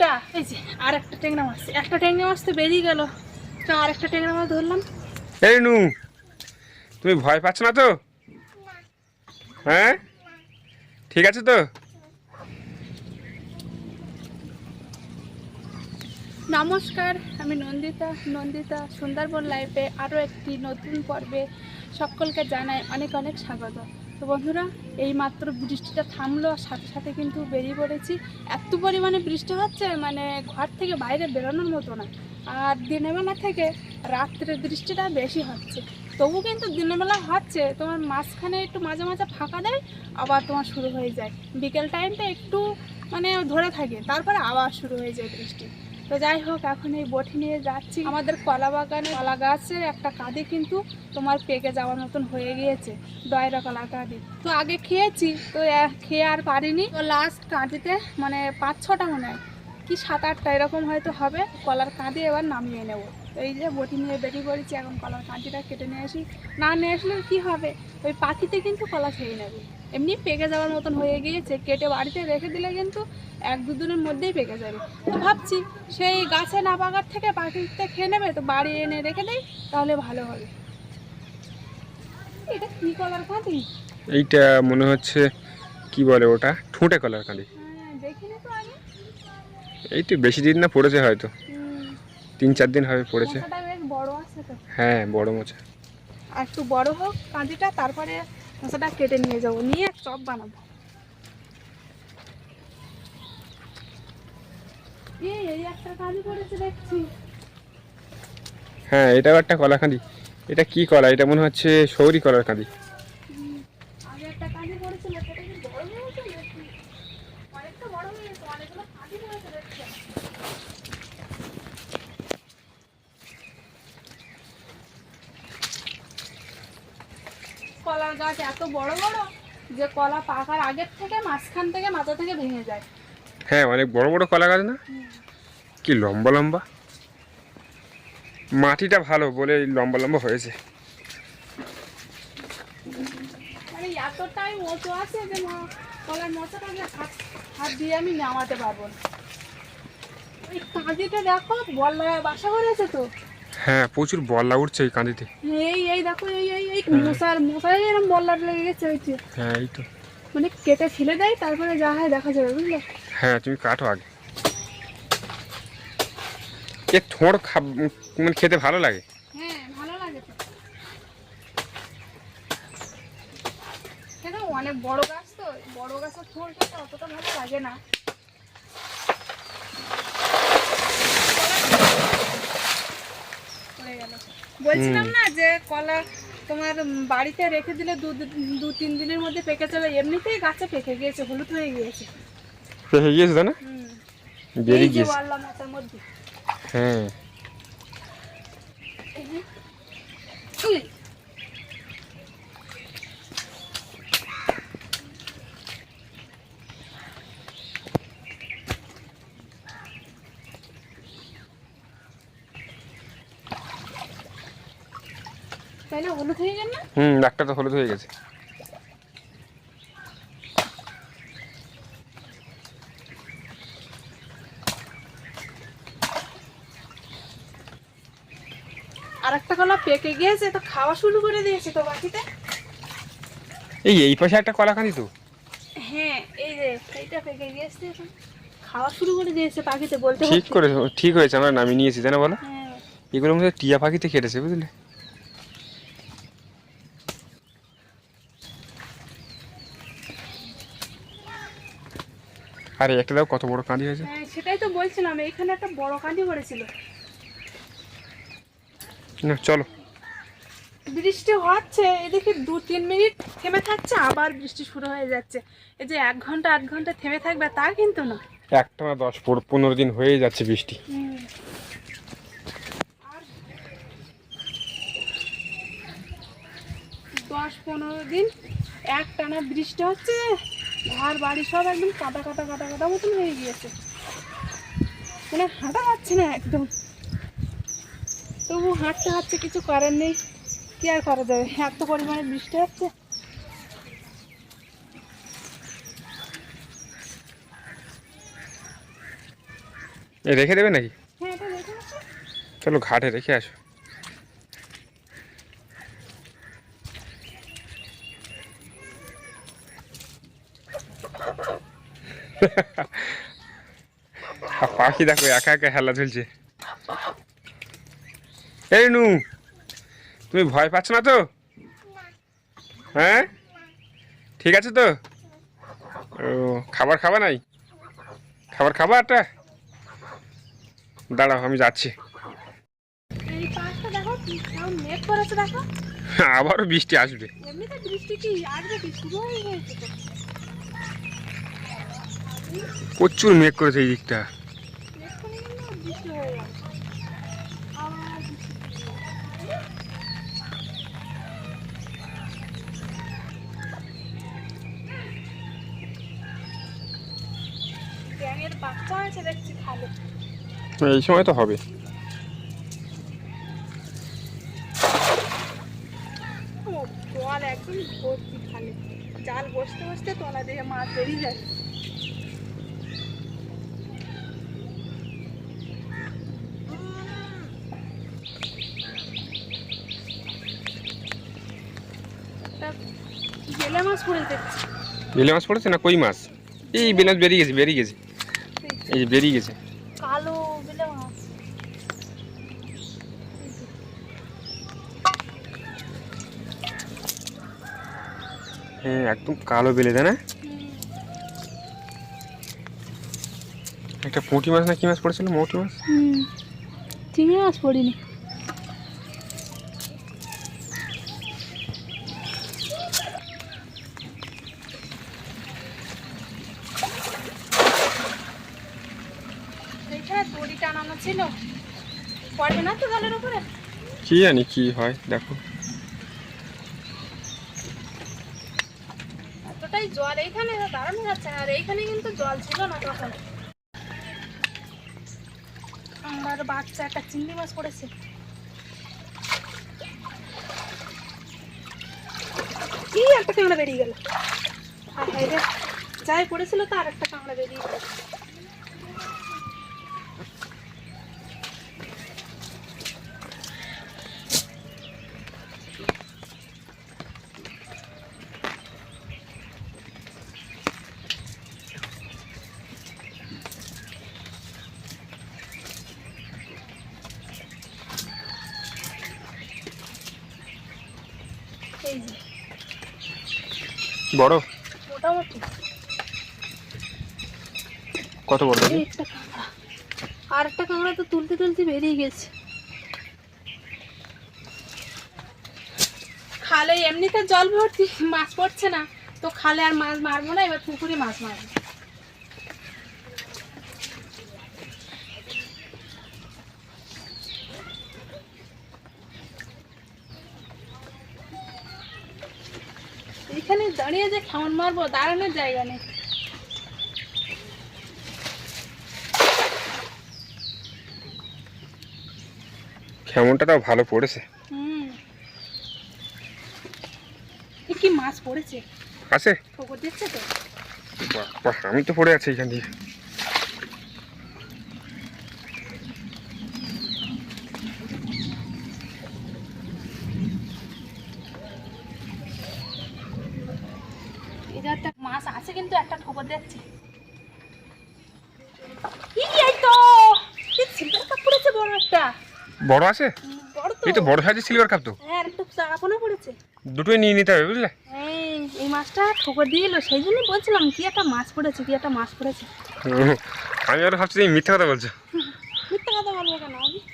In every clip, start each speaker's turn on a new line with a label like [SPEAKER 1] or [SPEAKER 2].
[SPEAKER 1] একটা এই যে আর একটা ট্যাংরা মাছ। একটা ট্যাংরা মাছ তো বেরিয়ে গেল। তো আর একটা ট্যাংরা মাছ ধরলাম।
[SPEAKER 2] এই নু তুমি ভয় পাচ্ছ না তো? হ্যাঁ? ঠিক আছে তো?
[SPEAKER 1] নমস্কার আমি নন্দিতা। নন্দিতা সুন্দরবন লাইফে আরও একটি নতুন পর্বে সকলকে জানাই অনেক অনেক স্বাগত। তো বন্ধুরা এই মাত্র বৃষ্টিটা থামলো, আর সাথে সাথে কিন্তু বেরিয়ে পড়েছি। এত পরিমাণে বৃষ্টি হচ্ছে মানে ঘর থেকে বাইরে বেরোনোর মতো না। আর দিনেবেলা থেকে রাত্রে বৃষ্টিটা বেশি হচ্ছে। তবু কিন্তু দিনের বেলা হচ্ছে। তোমার মাঝখানে একটু মাঝে মাঝে ফাঁকা দেয়, আবার তোমার শুরু হয়ে যায়। বিকেল টাইমটা একটু মানে ধরে থাকে। তারপরে আবার শুরু হয়ে যায় বৃষ্টি। তো যাই হোক, এখন এই বটি নিয়ে যাচ্ছি। আমাদের কলা বাগানে কলা গাছের একটা কাঁদি কিন্তু তোমার পেকে যাওয়ার মতন হয়ে গিয়েছে, দয়রা কলা কাঁদি। তো আগে খেয়েছি, তো খেয়ে আর পারিনি। তো লাস্ট কাঁদিতে মানে পাঁচ ছটা মনে হয়, কি সাত আটটা এরকম হয়তো হবে। কলার কাঁদি এবার নামিয়ে নেব। এই যে বটি নিয়ে বেরিয়ে পড়েছি, এখন কলার কাঁদিটা কেটে নিয়ে আসি। না নিয়ে আসলে কি হবে? ওই পাখিতে কিন্তু কলা খেয়ে নেবে। এমনি পেকে যাওয়ার মতন হয়ে গিয়েছে কেটে বাড়িতে রেখে দিলে কিন্তু এক দু দিনের মধ্যেই পেকে যাবে। তো ভাবছি সেই গাছে না পাকার থেকে পাখিতে খেয়ে নেবে তো বাড়ি এনে রেখে দেয় তাহলে ভালো হবে। এটা কি কলার কাঁদি
[SPEAKER 2] এইটা মনে হচ্ছে কি বলে ওটা? ঠুঁটে কলার কাঁদি
[SPEAKER 1] হ্যাঁ,
[SPEAKER 2] এই তো বেশি দিন না পড়েছে হয়তো। তিন চার দিন হবে পড়েছে।
[SPEAKER 1] বেশ বড় আছে
[SPEAKER 2] হ্যাঁ বড় মোচা
[SPEAKER 1] আর একটু বড় হোক কাঁদিটা তারপরে মশাটা কেটে নিয়ে যাব, নিয়ে চপ বানাবো।
[SPEAKER 2] হ্যাঁ এটাও একটা কলা এটা কি কলা? এটা মনে হচ্ছে সৌরি কলার কাঁদি
[SPEAKER 1] আগে একটা কাঁদি পড়েছিল সেটা কি বড় হয়েছে নাকি অনেকটা বড় হয়ে গেছে অনেকগুলো কাঁদি পড়েছে দেখছি কলার গাছ এত বড় বড় যে কলা পাকার আগের থেকে মাঝখান থেকে মাথা থেকে ভেঙে যায়।
[SPEAKER 2] হ্যাঁ অনেক বড় বড় কলা গাছ না? কি লম্বা লম্বা? মাটিটা ভালো বলে লম্বা লম্বা হয়েছে।
[SPEAKER 1] এতটাই মোচো আছে যে কলার মোচাটাকে হাত হাত দিয়ে আমি নামাতে পারব না। ওই কাঁদিতে দেখো বল্লা বাসা করেছে তো।
[SPEAKER 2] হ্যাঁ প্রচুর বল্লা উঠছে এই কাঁদিতে।
[SPEAKER 1] এই এই দেখো এই এই এই মশার মশার এরকম বল্লা লেগে গেছে হয়েছে
[SPEAKER 2] হ্যাঁ এই তো।
[SPEAKER 1] মানে কেটে ফেলে দেয় তারপরে যা হয় দেখা যাবে বুঝলে?
[SPEAKER 2] হ্যাঁ তুমি কাটো আগে। এ থোড় খাব মানে খেতে ভালো লাগে?
[SPEAKER 1] হ্যাঁ ভালো লাগে তো। অনেক বড় গাছ তো বড় গাছের খেতে অতটা ভালো লাগে না। পড়ে গেল। বলছিলাম না যে কলা তোমার বাড়িতে রেখে দিলে দু দু- তিন দিনের মধ্যে পেকে চলে এমনিতেই গাছে পেকে গিয়েছে হলুদ হয়ে গিয়েছে।
[SPEAKER 2] পেকে গিয়েছে তাই না। বেরিয়ে গিয়েছে।
[SPEAKER 1] মধ্যে।
[SPEAKER 2] হ্যাঁ।
[SPEAKER 1] তাহলে হলুদ হয়ে গেল না?
[SPEAKER 2] হুম ডাক্তার তো হলুদ হয়ে গেছে।
[SPEAKER 1] আর একটা কলা পেকে গিয়েছে তো খাওয়া শুরু করে দিয়েছে তো বাকিতে
[SPEAKER 2] এই এই পাশে একটা কলা কাঁদি তো।
[SPEAKER 1] হ্যাঁ এই যে এইটা পেকে গিয়েছে খাওয়া শুরু করে দিয়েছে পাখিতে বলতে
[SPEAKER 2] ঠিক করে ঠিক হয়েছে আমরা নামিয়ে নিয়েছি তাই না বলো? এগুলো মধ্যে টিয়া পাখিতে কেটেছে বুঝলে? আরে একটা দাও কত বড় কাঁদি হয়েছে।
[SPEAKER 1] হ্যাঁ, সেটাই তো বলছিলাম এখানে একটা বড় কাঁদি পড়েছিল
[SPEAKER 2] না চলো।
[SPEAKER 1] বৃষ্টি হচ্ছে এদিকে দু তিন মিনিট থেমে থাকছে আবার বৃষ্টি শুরু হয়ে যাচ্ছে। এই যে এক ঘণ্টা আধ ঘণ্টা থেমে থাকবে তা কিন্তু না।
[SPEAKER 2] একটা না দশ পনেরো- দিন হয়ে যাচ্ছে বৃষ্টি।
[SPEAKER 1] আর দশ পনেরো দিন এক টানা বৃষ্টি হচ্ছে। ঘর বাড়ি সব একদম কাটা কাটা কাটা কাটা মতন হয়ে গিয়েছে। মানে হাঁটা যাচ্ছে না একদম। তবু হাঁটতে হাঁটছে কিছু করার নেই। কি আর করা যাবে? এত পরিমাণে বৃষ্টি হচ্ছে।
[SPEAKER 2] এ রেখে দেবে নাকি?
[SPEAKER 1] হ্যাঁ এটা রেখে
[SPEAKER 2] চলো ঘাটে রেখে আসো। পাখি দেখো একা একা হেলা ঝুলছে। এই নু তুমি ভয় পাচ্ছ না তো? হ্যাঁ? ঠিক আছে তো? ও খাবার খাবা নাই? খাবার খাবা একটা? দাঁড়াও আমি যাচ্ছি। আবারও বৃষ্টি আসবে।
[SPEAKER 1] বৃষ্টি কি? আসবে
[SPEAKER 2] প্রচুর মেঘ করেছে এই দিকটা।
[SPEAKER 1] হয়ে
[SPEAKER 2] এই সময় তো হবে।
[SPEAKER 1] জল একদম ভর্তি খালে। জাল বসতে বসতে তোলা দিয়ে মাছ বেরিয়ে যায় তা বেলে মাছ পড়ে
[SPEAKER 2] বেলে মাছ পড়েছে না কই মাছ? এই বেলে মাছ বেরিয়ে গেছে বেরিয়ে গেছে। এই যে বেরিয়ে গেছে।
[SPEAKER 1] কালো বেলে মাছ।
[SPEAKER 2] হ্যাঁ একদম কালো বেলে তাই না? একটা পুঁটি মাছ না কি মাছ পড়েছিল? মৌটি মাছ?
[SPEAKER 1] হুম। চিংড়ি মাছ পড়িনি এইখানে দড়ি টানানো ছিল। পড়বে না তো জলের উপরে?
[SPEAKER 2] কি জানি কি হয় দেখো।
[SPEAKER 1] এতটাই জল এইখানে দাঁড়ানো যাচ্ছে না আর এইখানে কিন্তু জল ছিল না তখন। আমার বাচ্চা একটা চিংড়ি মাছ পড়েছে কি একটা কাঁকড়া বেরিয়ে গেল। আর যাই পড়েছিল তার একটা কাঁকড়া বেরিয়ে গেল এই যে
[SPEAKER 2] বড়?
[SPEAKER 1] মোটামুটি।
[SPEAKER 2] কত বড়
[SPEAKER 1] এই একটা কাঁকড়া আর একটা কাঁকড়া তো তুলতে তুলতে বেরিয়ে গেছে। খালে এমনিতে জল ভর্তি মাছ পড়ছে না। তো খালে আর মাছ মারবো না এবার পুকুরে মাছ মারবো। এখানে দাঁড়িয়ে যে খাওয়ান মারবো দাঁড়ানোর জায়গা নেই।
[SPEAKER 2] খেমনটা তাও ভালো পড়েছে।
[SPEAKER 1] হুম। কি মাছ পড়েছে?
[SPEAKER 2] আছে।
[SPEAKER 1] তো?
[SPEAKER 2] বাহ, বাহ, আমি তো পড়ে আছি এখান দিয়ে
[SPEAKER 1] এই যে একটা মাছ কিন্তু একটা ঠোকর দিচ্ছে এই তো! সিলভার কাপ পড়েছে বড় একটা।
[SPEAKER 2] বড় আছে?
[SPEAKER 1] হুম, বড় তো।
[SPEAKER 2] এই তো বড় সাইজের সিলভার কাপ তো।
[SPEAKER 1] হ্যাঁ একটু চাকাপোনা পড়েছে।
[SPEAKER 2] দুটোই নিয়ে নিতে হবে বুঝলে?
[SPEAKER 1] এই মাছটা ঠোকর দিয়ে এলো সেই জন্যই বলছিলাম কি একটা মাছ পড়েছে কি একটা মাছ পড়েছে।
[SPEAKER 2] আমি আরও ভাবছি মিথ্যা কথা বলছো।
[SPEAKER 1] মিথ্যা কথা বলব কেন আমি বালতি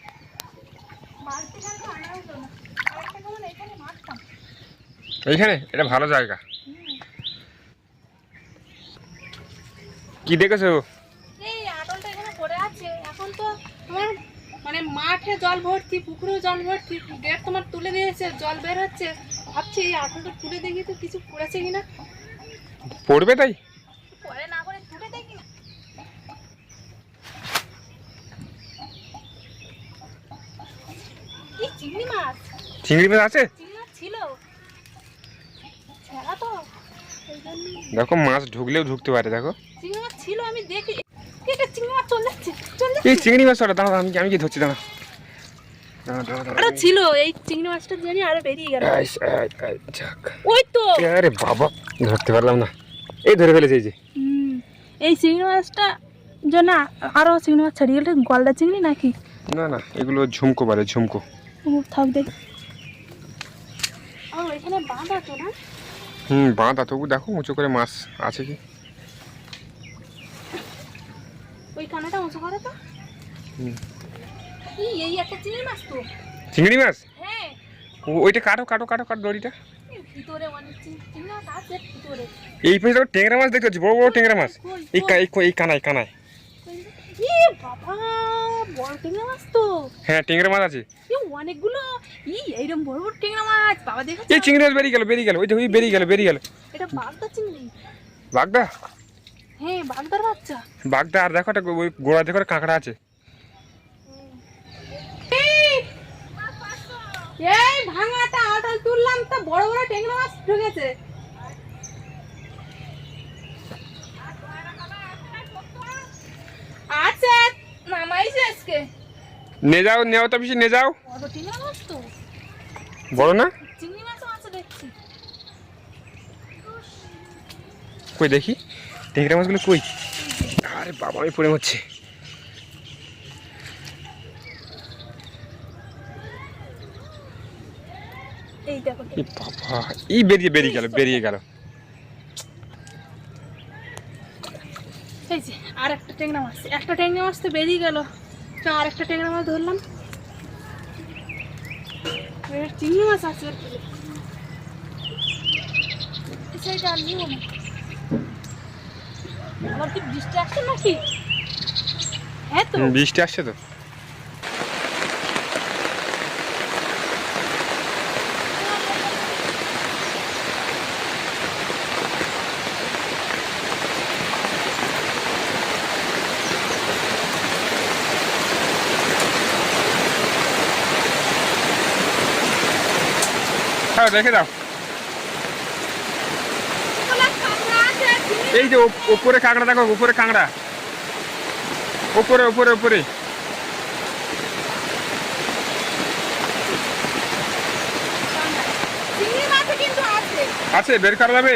[SPEAKER 1] কালকে আনা হতো না আরেকটা কেমন এখানে মারতাম
[SPEAKER 2] এইখানে? এটা ভালো জায়গা। কি দেখেছ?
[SPEAKER 1] এই আটলটা এখানে পড়ে আছে। এখন তো তোমার মানে মাঠে জল ভর্তি পুকুরেও জল ভর্তি গেট তোমার তুলে দিয়েছে জল বের হচ্ছে। ভাবছি এই আটলটা তুলে দেখি তো কিছু পড়েছে কিনা।
[SPEAKER 2] পড়বে তাই
[SPEAKER 1] পরে না করে তুলে দেখি না কি চিংড়ি মাছ
[SPEAKER 2] আছে?
[SPEAKER 1] ছিল। তো।
[SPEAKER 2] দেখো মাছ ঢুকলেও ঢুকতে পারে দেখো।
[SPEAKER 1] চিংড়ি মাছ ছিল আমি দেখি। এটা চিংড়ি মাছ চলে যাচ্ছে? চলে
[SPEAKER 2] এই চিংড়ি মাছ ওটা দাঁড়া আমি আমি কি ধরছি দাঁড়া।
[SPEAKER 1] আরও ছিল এই চিংড়ি মাছটা জানি আরও বেরিয়ে গেল। ওই তো।
[SPEAKER 2] আরে বাবা ধরতে পারলাম না। এই ধরে ফেলেছে এই যে।
[SPEAKER 1] এই চিংড়ি মাছটা জন্য আরও চিংড়ি মাছ ছাড়িয়ে গেলে গলদা চিংড়ি নাকি?
[SPEAKER 2] না না এগুলো ঝুমকো বলে ঝুমকো।
[SPEAKER 1] থাক দেখ। ও এখানে বাঁধা তো না?
[SPEAKER 2] হুম বাঁধা তবু দেখো উঁচু করে মাছ আছে কি?
[SPEAKER 1] ওই কানাটা উঁচু করে তো। এই একটা চিংড়ি মাছ তো?
[SPEAKER 2] চিংড়ি মাছ?
[SPEAKER 1] হ্যাঁ।
[SPEAKER 2] ও- ওইটা কাটো কাটো কাটো কাটো দড়িটা।
[SPEAKER 1] এই
[SPEAKER 2] পাশে দেখো টেংরা মাছ দেখতে পাচ্ছি বড় বড় টেংরা মাছ। এই কানায় কানায়।
[SPEAKER 1] বাবা! বড় টেংরা মাছ তো।
[SPEAKER 2] হ্যাঁ টেংরা মাছ আছে।
[SPEAKER 1] অনেকগুলো। ই এইরকম বড় বড় টেংরা মাছ। বাবা
[SPEAKER 2] এই চিংড়ি মাছ বেরিয়ে গেল বেরিয়ে গেল। ওই দেখো বেরিয়ে গেল বেরিয়ে গেল।
[SPEAKER 1] এটা বাগদা চিংড়ি?
[SPEAKER 2] বাগদা?
[SPEAKER 1] হ্যাঁ বাগদার বাচ্চা।
[SPEAKER 2] বাগদা আর দেখো একটা ওই গোড়া দেখো কাঁকড়া আছে।
[SPEAKER 1] এই ভাঙাটা আটাল তুললাম তা বড় বড় টেংরা মাছ ঢুকেছে।
[SPEAKER 2] নে যাও নেও তো বেশি নে যাও।
[SPEAKER 1] বড়
[SPEAKER 2] না? কই দেখি? টেংরা মাছগুলো কই? আরে বাবা আমি পড়ে হচ্ছে
[SPEAKER 1] এই
[SPEAKER 2] বাবা এই বেরিয়ে বেরিয়ে গেল বেরিয়ে গেল।
[SPEAKER 1] এই যে আর একটা টেংরা মাছ একটা টেংরা মাছ তো বেরিয়ে গেল। তো আর একটা টেংরা মাছ ধরলাম। চিংড়ি মাছ আছে। আবার কি বৃষ্টি আসছে নাকি? হ্যাঁ তো।
[SPEAKER 2] বৃষ্টি আসছে তো? হ্যাঁ রেখে দাও। এই যে উপরে কাঁকড়া, দেখো, উপরে কাঁকড়া।
[SPEAKER 1] উপরে উপরে আছে
[SPEAKER 2] আছে, বের করা যাবে?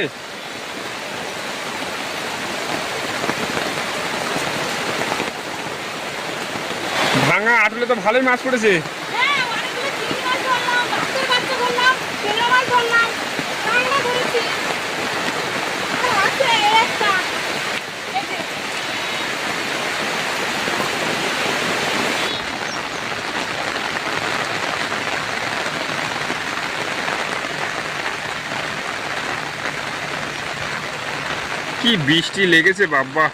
[SPEAKER 2] ভাঙা আটলে তো ভালোই মাছ পড়েছে
[SPEAKER 1] হ্যাঁ অনেকগুলো চিংড়ি মাছ ধরলাম বাচ্চার বাচ্চা ধরলাম টেংরা মাছ ধরলাম কাঁকড়া ধরেছি আর আছে একটা এই যে
[SPEAKER 2] কি বৃষ্টি লেগেছে বাবা।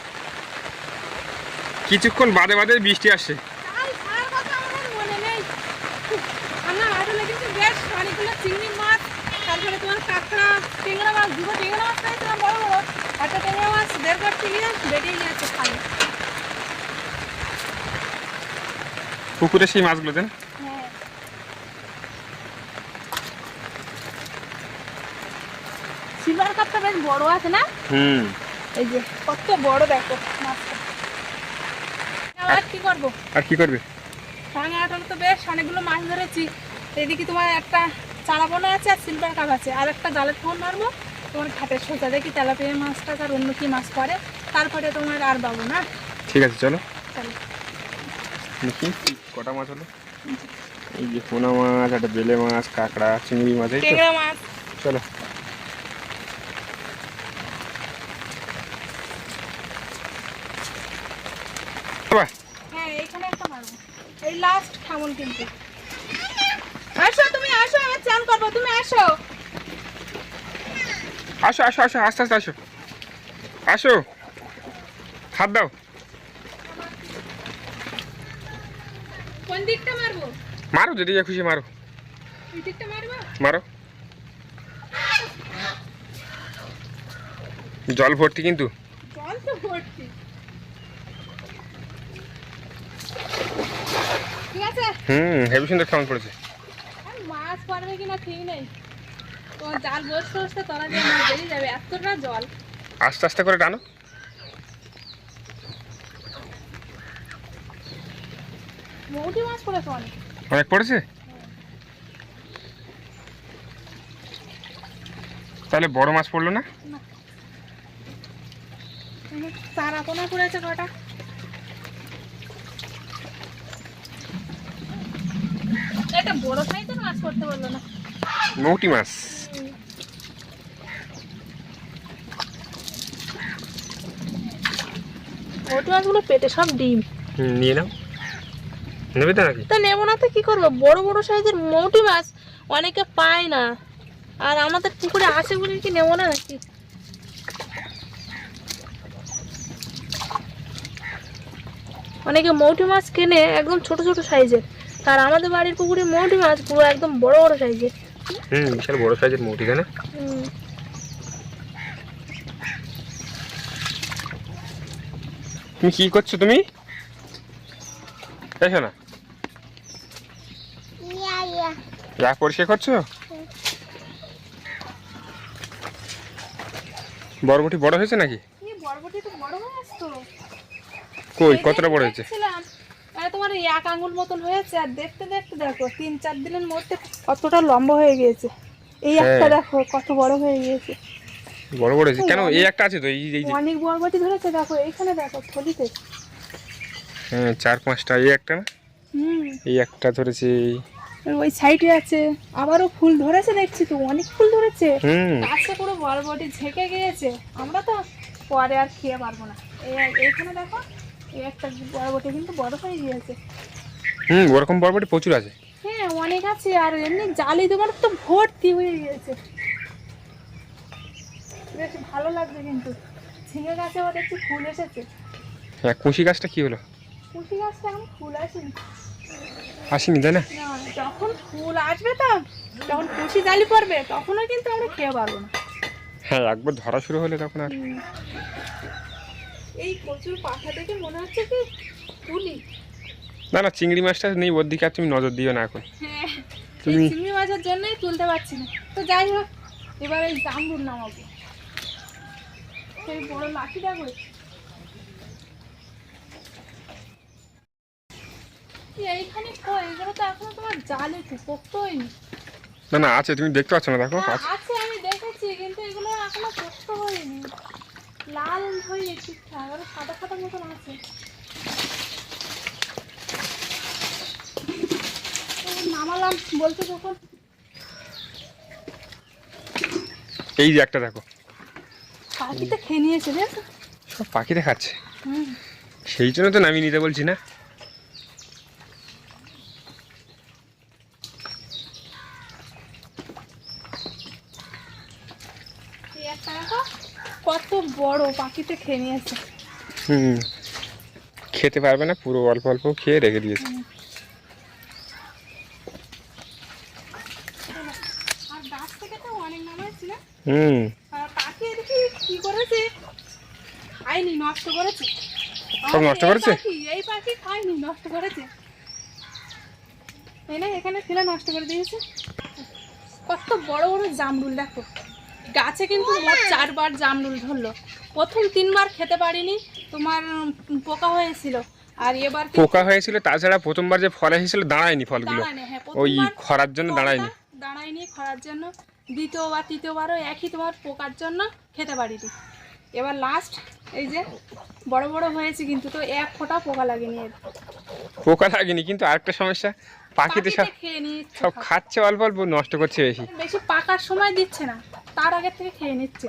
[SPEAKER 2] কিছুক্ষণ বাদে বাদে বৃষ্টি আসে।
[SPEAKER 1] মাছ তারপরে তোমার কাঁকড়া টেংরা মাছ দুটো টেংরা মাছ খাইছিলাম বড় বড়। একটা টেংরা মাছ বের করতে গিয়ে বেরিয়ে গিয়েছে খালে।
[SPEAKER 2] পুকুরে সেই মাছগুলো দেন।
[SPEAKER 1] বেশ বড় আছে না?
[SPEAKER 2] হুম।
[SPEAKER 1] এই যে কত বড় দেখো মাছটা। আর কি করব?
[SPEAKER 2] আর কি করবে?
[SPEAKER 1] ভাঙা আটল তো বেশ অনেকগুলো মাছ ধরেছি। এদিকে তোমার একটা চারা বোনা আছে আর সিলভার কাপ আছে। আর একটা জালের ফোন মারবো। তোমার ঘাটের সোজা দেখি তেলাপিয়া মাছটা আর অন্য কি মাছ পড়ে। তারপরে তোমার আর পাবো না?
[SPEAKER 2] ঠিক আছে চলো।
[SPEAKER 1] চলো।
[SPEAKER 2] দেখি কটা মাছ হলো? এই যে পোনা মাছ একটা বেলে মাছ কাঁকড়া চিংড়ি মাছ। চলো বাবা,
[SPEAKER 1] হ্যাঁ এইখানে একটা মারবো এই লাস্ট খামুন কিন্তু। আসো তুমি আসো আমার চান করব তুমি আসো।
[SPEAKER 2] আসো আসো আসো আস্তে আস্তে আসো। আসো। হাত দাও।
[SPEAKER 1] কোন দিকটা মারবো?
[SPEAKER 2] মারো যেদিকে খুশি মারো।
[SPEAKER 1] এই দিকটা মারবো?
[SPEAKER 2] মারো। জল ভর্তি কিন্তু। হুম হেভি সুন্দর খাওয়ান পড়েছে
[SPEAKER 1] মাছ পারবে কিনা ঠিক নেই। তোমার জাল বসতে বসতে তলা দিয়ে মাছ বেরিয়ে যাবে এতটা জল।
[SPEAKER 2] আস্তে আস্তে করে টানো।
[SPEAKER 1] মৌটি মাছ পড়েছে অনেক।
[SPEAKER 2] অনেক পড়েছে? তাহলে বড় মাছ পড়ল না?
[SPEAKER 1] তারা কোনা পড়েছে কটা? বড় সাইজের মাছ পড়তে বলল না।
[SPEAKER 2] মৌটি মাছ।
[SPEAKER 1] মৌটি মাছগুলো পেটে সব ডিম।
[SPEAKER 2] নিয়ে নাও। নেবে তো নাকি?
[SPEAKER 1] তা নেব না তো কি করব? বড় বড় সাইজের মৌটি মাছ অনেকে পায় না। আর আমাদের পুকুরে আছে বলে কি নেব না নাকি? অনেকে মৌটি মাছ কেনে একদম ছোট ছোট সাইজের। আর আমাদের বাড়ির পুকুরে মৌটি মাছ পুরো একদম বড় বড় সাইজের
[SPEAKER 2] হুম বিশাল বড় সাইজের মৌটি কেন তুমি কি করছ তুমি? এসো না যা পরিষ্কার করছ? বরবটি বড় হয়েছে নাকি?
[SPEAKER 1] বরবটি তো বড় হয়ে আসতো।
[SPEAKER 2] কই কতটা বড় হয়েছে?
[SPEAKER 1] তোমার এই এক আঙুল মতন হয়েছে আর দেখতে দেখতে দেখো তিন চার দিনের মধ্যে কতটা লম্বা হয়ে গিয়েছে। এই একটা
[SPEAKER 2] হ্যাঁ।
[SPEAKER 1] দেখো কত বড় হয়ে গিয়েছে।
[SPEAKER 2] বড় বড় হয়েছে। কেন? এই একটা আছে তো এই এই
[SPEAKER 1] অনেক বরবটি ধরেছে দেখো এইখানে দেখো থলিতে।
[SPEAKER 2] হ্যাঁ চার পাঁচটা এই একটা না?
[SPEAKER 1] হুম।
[SPEAKER 2] এই একটা ধরেছে
[SPEAKER 1] ওই সাইডে আছে আবারও ফুল ধরেছে দেখছি তো অনেক ফুল ধরেছে।
[SPEAKER 2] হুম।
[SPEAKER 1] গাছে পুরো বরবটি ঝেঁকে গিয়েছে। আমরা তো পরে আর খেয়ে পারব না। এই এইখানে দেখো এই একটা বরবটি কিন্তু বড় হয়ে গিয়েছে।
[SPEAKER 2] হুম ওরকম বরবটি প্রচুর আছে।
[SPEAKER 1] হ্যাঁ অনেক আছে আর এমনি জালি তোমার তো ভর্তি হয়ে গিয়েছে। বেশ ভালো লাগছে কিন্তু। ঝিঙে গাছে আবার একটু ফুল এসেছে।
[SPEAKER 2] হ্যাঁ কুশি গাছটা কি হলো?
[SPEAKER 1] কুশি গাছটা এখন ফুল আসেনি।
[SPEAKER 2] আসেনি তাই না?
[SPEAKER 1] না যখন ফুল আসবে তো যখন কুশি জালি পড়বে তখনও কিন্তু আমরা খেয়ে পারব না।
[SPEAKER 2] হ্যাঁ একবার ধরা শুরু হলে তখন আর
[SPEAKER 1] এই প্রচুর পাখা দেখে মনে হচ্ছে কি তুলি
[SPEAKER 2] না না চিংড়ি মাছটা নেই ওর দিকে তুমি নজর দিও না এখন।
[SPEAKER 1] হ্যাঁ
[SPEAKER 2] তুমি-
[SPEAKER 1] চিংড়ি মাছের জন্যই তুলতে পারছি না। তো যাই হোক এবার এই জামরুল নামাবো। সেই বড় লাঠিটা করে। এইখানে কই এগুলো তো এখনও তোমার জালে পোক্ত হয়নি
[SPEAKER 2] না। না আছে তুমি দেখতে পাচ্ছ না দেখো
[SPEAKER 1] হ্যাঁ,
[SPEAKER 2] আছে
[SPEAKER 1] আমি দেখেছি কিন্তু এগুলো এখনও পোক্ত হয়নি। লাল হয়ে ঠিকঠাক। আর সাদা সাদা মতন আছে। নামালাম বলতে যখন।
[SPEAKER 2] এই যে একটা দেখো।
[SPEAKER 1] পাখিতে খেয়ে নিয়েছে দেখো
[SPEAKER 2] সব পাখিতে খাচ্ছে। সেই জন্য তো নামিয়ে নিতে বলছি না।
[SPEAKER 1] একটা দেখো। কত বড় পাখিতে খেয়ে নিয়েছে।
[SPEAKER 2] হুম। খেতে পারবে না পুরো অল্প অল্প খেয়ে রেখে দিয়েছে। হুম।
[SPEAKER 1] পাখি এদিকে কি করেছে? খায়নি নষ্ট করেছে।
[SPEAKER 2] সব নষ্ট
[SPEAKER 1] এই
[SPEAKER 2] করেছে?
[SPEAKER 1] পাখি, এই পাখি খায়নি নষ্ট করেছে। এই না এখানে ফেলে নষ্ট করে দিয়েছে। কত বড় বড় জামরুল দেখো। গাছে কিন্তু মোট চারবার জামরুল ধরলো। প্রথম তিনবার খেতে পারিনি তোমার পোকা হয়েছিল। আর এবার
[SPEAKER 2] পোকা হয়েছিল তাছাড়া প্রথমবার যে ফল এসেছিল দাঁড়ায়নি ফলগুলো।
[SPEAKER 1] হ্যাঁ,
[SPEAKER 2] ওই খরার জন্য দাঁড়ায়নি।
[SPEAKER 1] দাঁড়ায়নি খরার জন্য। দ্বিতীয়বার তৃতীয়বারও একই তোমার পোকার জন্য খেতে পারিনি। এবার লাস্ট এই যে বড় বড় হয়েছে কিন্তু তো এক ফোঁটা পোকা লাগেনি
[SPEAKER 2] পোকা লাগেনি কিন্তু আরেকটা সমস্যা পাখিতে সব
[SPEAKER 1] খেয়ে নিচ্ছে
[SPEAKER 2] সব খাচ্ছে অল্প অল্প নষ্ট করছে বেশি।
[SPEAKER 1] বেশি পাকার সময় দিচ্ছে না তার আগে থেকে খেয়ে নিচ্ছে।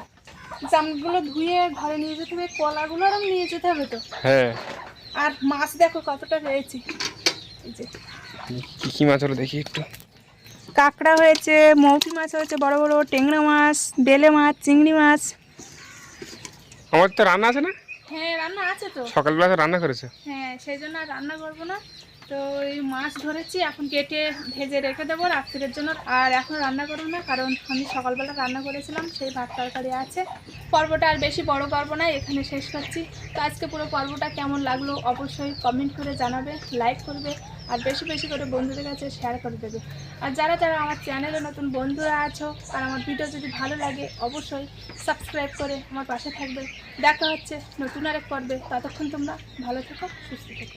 [SPEAKER 1] জামগুলো ধুয়ে ঘরে নিয়ে যেতে হবে কলাগুলো আর নিয়ে যেতে হবে তো।
[SPEAKER 2] হ্যাঁ।
[SPEAKER 1] আর মাছ দেখো কতটা রয়েছে যে।
[SPEAKER 2] কি কি মাছ হলো দেখি একটু।
[SPEAKER 1] কাঁকড়া হয়েছে মৌকি মাছ হয়েছে বড় বড় টেংরা মাছ বেলে মাছ চিংড়ি মাছ।
[SPEAKER 2] আমার তো রান্না আছে না?
[SPEAKER 1] হ্যাঁ রান্না আছে তো।
[SPEAKER 2] সকালবেলা রান্না করেছ?
[SPEAKER 1] হ্যাঁ সেই জন্য রান্না করব না। তো এই মাছ ধরেছি, এখন কেটে ভেজে রেখে দেবো রাত্রের জন্য। আর এখন রান্না করব না, কারণ আমি সকালবেলা রান্না করেছিলাম, সেই ভাত তরকারি আছে। পর্বটা আর বেশি বড় করব না, এখানে শেষ করছি। তো আজকে পুরো পর্বটা কেমন লাগল অবশ্যই কমেন্ট করে জানাবে লাইক করবে, আর বেশি বেশি করে বন্ধুদের কাছে শেয়ার করে দেবে। আর যারা যারা আমার চ্যানেলে নতুন বন্ধুরা আছো, আর আমার ভিডিও যদি ভালো লাগে, অবশ্যই সাবস্ক্রাইব করে আমার পাশে থাকবে। দেখা হচ্ছে নতুন আরেক পর্বে, ততক্ষণ তোমরা ভালো থেকো, সুস্থ থেকো।